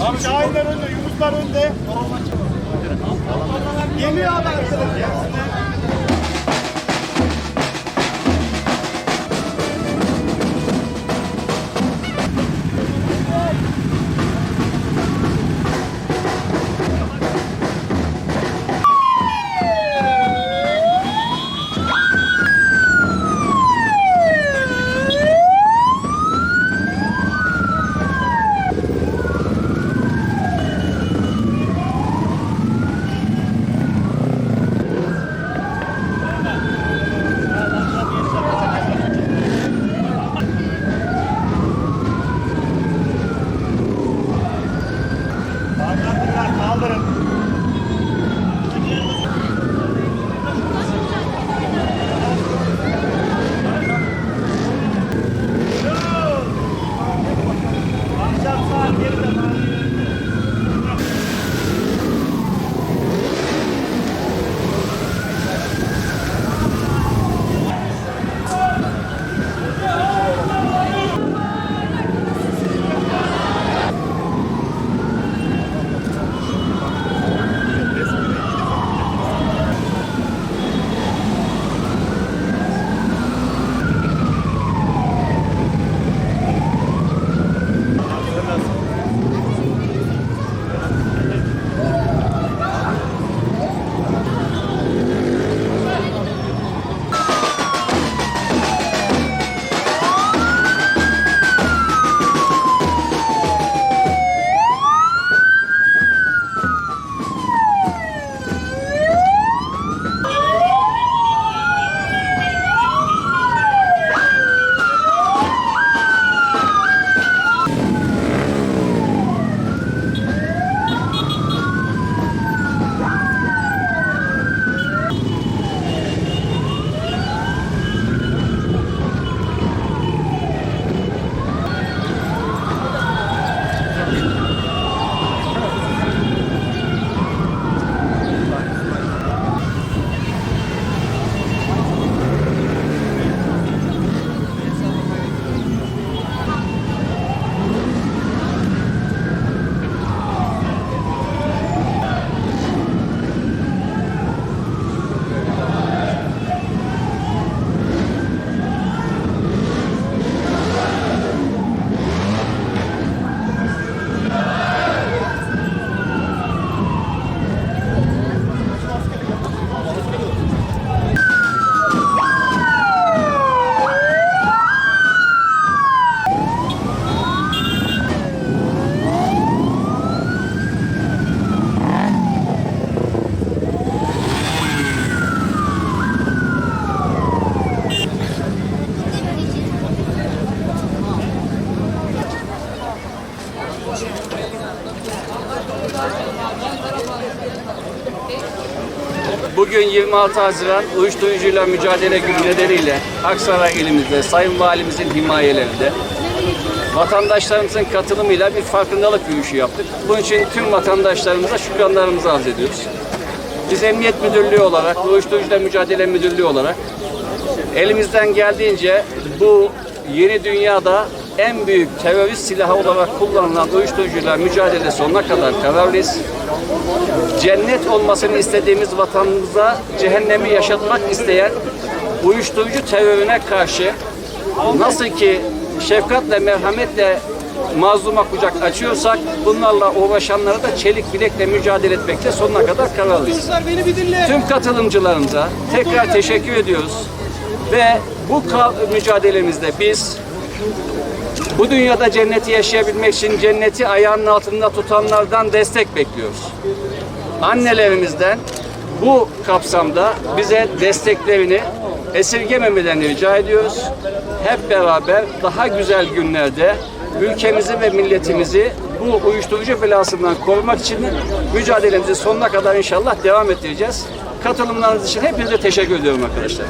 Abi Şahinler önde, Yunuslar önde. Geliyor abi arkadaş Kaldırın, Bugün 26 Haziran uyuşturucuyla mücadele günü nedeniyle Aksaray ilimizde Sayın Valimizin himayelerinde vatandaşlarımızın katılımıyla bir farkındalık yürüyüşü yaptık. Bunun için tüm vatandaşlarımıza şükranlarımızı arz ediyoruz. Biz Emniyet Müdürlüğü olarak, Uyuşturucuyla Mücadele Müdürlüğü olarak elimizden geldiğince bu yeni dünyada en büyük terörist silahı olarak kullanılan uyuşturucuyla mücadele sonuna kadar kararlıyız. Cennet olmasını istediğimiz vatanımıza cehennemi yaşatmak isteyen uyuşturucu terörüne karşı nasıl ki şefkatle, merhametle mazluma kucak açıyorsak bunlarla uğraşanlara da çelik bilekle mücadele etmekte sonuna kadar kararlıyız. Tüm katılımcılarımıza tekrar teşekkür ediyoruz. Ve bu mücadelemizde biz bu dünyada cenneti yaşayabilmek için cenneti ayağının altında tutanlardan destek bekliyoruz. Annelerimizden bu kapsamda bize desteklerini esirgememelerini rica ediyoruz. Hep beraber daha güzel günlerde ülkemizi ve milletimizi bu uyuşturucu belasından korumak için mücadelemizi sonuna kadar inşallah devam ettireceğiz. Katılımlarınız için hepinize teşekkür ediyorum arkadaşlar.